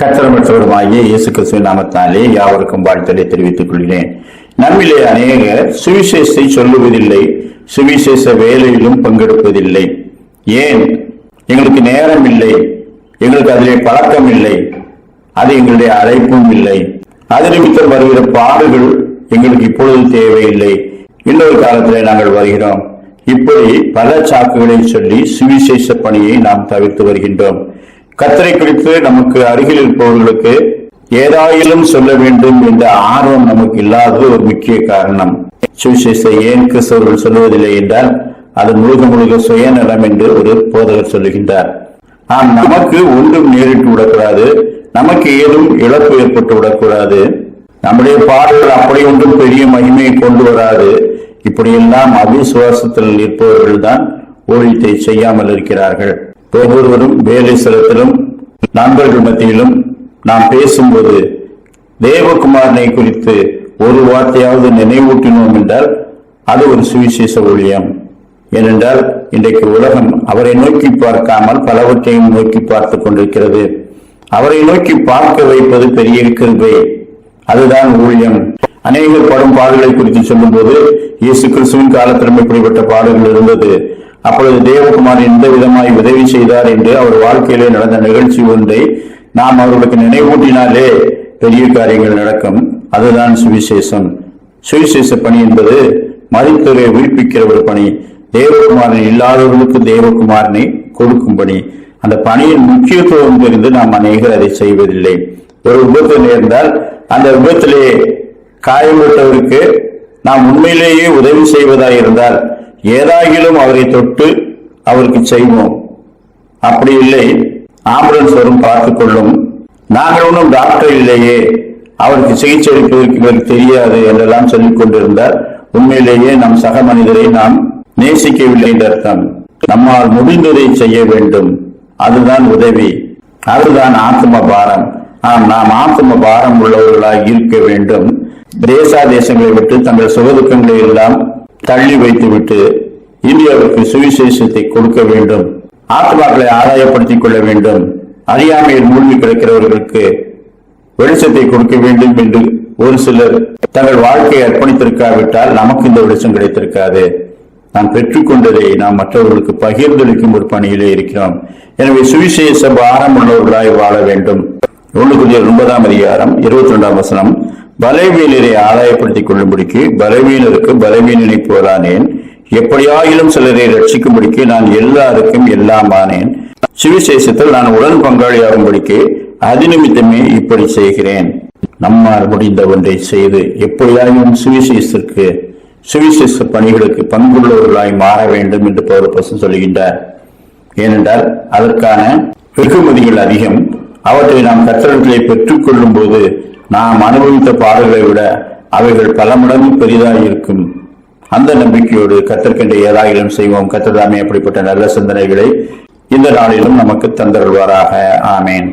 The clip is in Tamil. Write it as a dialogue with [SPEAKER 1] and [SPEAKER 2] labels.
[SPEAKER 1] கற்றமற்றவருமாகிய இயேசு கிறிஸ்துவ நாமத்தாலே யாவருக்கும் வாழ்த்தலை தெரிவித்துக் கொள்கிறேன். நம்மிலே அநேகர் சுவிசேஷத்தை சொல்லுவதில்லை சுவிசேஷ வேலையிலும் பங்கெடுப்பதில்லை. ஏன்? எங்களுக்கு நேரம் இல்லை எங்களுக்கு அதிலே பழக்கம் இல்லை அது எங்களுடைய அழைப்பும் இல்லை. அது நிமித்தம் வருகிற பாடுகள் எங்களுக்கு இப்பொழுது தேவையில்லை. இன்னொரு காலத்திலே நாங்கள் வருகிறோம். இப்படி பல சாக்குகளை சொல்லி சுவிசேஷ பணியை நாம் தவிர்த்து வருகின்றோம். கத்தரை குறித்து நமக்கு அருகில் இருப்பவர்களுக்கு ஏதாயிலும் சொல்ல வேண்டும் என்ற ஆர்வம் நமக்கு இல்லாதது ஒரு முக்கிய காரணம். சுவிசேஷத்தை ஏன் கிறிஸ்தவர்கள் சொல்லுவதில்லை என்றால் அது முழுக முழுக சுயநலம் என்று ஒரு போதகர் சொல்லுகின்றார். ஆம் நமக்கு ஒன்றும் நேரிட்டு விடக்கூடாது. நமக்கு ஏதும் இழப்பு ஏற்பட்டு விடக்கூடாது. நம்முடைய பாடல்கள் அப்படி ஒன்றும் பெரிய மகிமையை கொண்டு வராது. இப்படியெல்லாம் அவிசுவாசத்தில் இருப்பவர்கள் தான் ஊழியத்தை செய்யாமல் இருக்கிறார்கள். ஒவ்வொருவரும் வேலை ஸ்தலத்திலும் நண்பர்கள் மத்தியிலும் நாம் பேசும்போது தேவகுமாரனை குறித்து ஒரு வார்த்தையாவது நினைவூட்டினோம் என்றால் அது ஒரு சுவிசேஷ ஊழியம். ஏனென்றால் இன்றைக்கு உலகம் அவரை நோக்கி பார்க்காமல் பலவற்றையும் நோக்கி பார்த்து கொண்டிருக்கிறது. அவரை நோக்கி பார்க்க வைப்பது பெரிய கிருபை அதுதான் ஊழியம். அநேக படும் பாடுகளை குறித்து சொல்லும்போது இயேசு கிறிஸ்துவின் காலத்திலும் இப்படிப்பட்ட பாடுகள் இருந்தது. அப்பொழுது தேவகுமார் எந்த விதமாய் உதவி செய்தார் என்று அவர் வாழ்க்கையிலே நடந்த நிகழ்ச்சி ஒன்றை நாம் அவர்களுக்கு நினைவூட்டினாலே பெரிய காரியங்கள் நடக்கும். அதுதான் சுவிசேஷம். சுவிசேஷ பணி என்பது மதித்துறை உயிர்ப்பிக்கிற ஒரு பணி. தேவகுமாரன் இல்லாதவர்களுக்கு தேவகுமாரனை கொடுக்கும் பணி. அந்த பணியின் முக்கியத்துவம் தெரிந்து நாம் அநேகர் அதை செய்வதில்லை. ஒரு விபத்து நேர்ந்தால் அந்த விபத்திலே காயம்பட்டவருக்கு நாம் உண்மையிலேயே உதவி செய்வதாக இருந்தால் ஏதாகிலும் அவரை தொட்டு அவருக்கு செய்வோம். அப்படி இல்லை ஆம்புலன்ஸ் வரும் பார்த்துக்கொள்ளும் நாங்கள் ஒன்றும் டாக்டர் இல்லையே அவருக்கு சிகிச்சை அளிப்பதற்கு இவருக்கு தெரியாது என்றெல்லாம் சொல்லிக் கொண்டிருந்தார். உண்மையிலேயே நம் சக மனிதரை நாம் நேசிக்கவில்லை என்று அர்த்தம். நம்மால் முடிந்ததை செய்ய வேண்டும். அதுதான் உதவி. அதுதான் ஆத்ம பாரம். ஆம் நாம் ஆத்ம பாரம் உள்ளவர்களாக இருக்க வேண்டும். தேசா தேசங்களை விட்டு தங்கள் சுகதுக்கங்களை எல்லாம் தள்ளி வைத்துவிட்டு இந்தியாவுக்கு சுவிசேஷத்தை கொடுக்க வேண்டும். ஆத்மாக்களை ஆதாயப்படுத்திக் கொள்ள வேண்டும். அறியாமையில் மூழ்கி கிடக்கிறவர்களுக்கு வெளிச்சத்தை கொடுக்க வேண்டும் என்று ஒரு சிலர் தங்கள் வாழ்க்கையை அர்ப்பணித்திருக்காவிட்டால் நமக்கு இந்த வெளிச்சம் கிடைத்திருக்காது. நாம் பெற்றுக்கொண்டதை நாம் மற்றவர்களுக்கு பகிர்ந்தளிக்கும் ஒரு பணியிலே இருக்கிறோம். எனவே சுவிசேஷ பாரம் உள்ளவர்களாய் வாழ வேண்டும். ஒன்று குறிய ஒன்பதாம் அதிகாரம் இருபத்தி ரெண்டாம் வசனம். பலவீனரை ஆதாயப்படுத்திக் கொள்ளும்படிக்கு பலவீனருக்கு பலவீனனை போலானேன் எப்படியாயிலும் சிலரை ரட்சிக்கும்படிக்கு நான் எல்லாருக்கும் எல்லாம் ஆனேன் சுவிசேஷத்தில் நான் உடன் பங்காளியாகும்படிக்கு அது நிமித்தமே இப்படி செய்கிறேன். நம்மால் முடிந்த ஒன்றை செய்து எப்படியாயும் சுவிசேஷத்திற்கு சுவிசேஷ பணிகளுக்கு பங்குள்ளவர்களாய் மாற வேண்டும் என்று பௌரப்பசன் சொல்லுகின்றார். ஏனென்றால் அதற்கான வெகுமதிகள் அதிகம். அவற்றை நாம் கற்றல்களை பெற்றுக் கொள்ளும் போது நாம் அனுபவித்த பாடல்களை விட அவைகள் பல மடங்கு பெரிதாக இருக்கும் அந்த நம்பிக்கையோடு கத்திருக்கின்ற ஏதாயிலும் செய்வோம். கத்ததாமே அப்படிப்பட்ட நல்ல சிந்தனைகளை இந்த நாளிலும் நமக்கு தந்தருள்வாராக. ஆமேன்.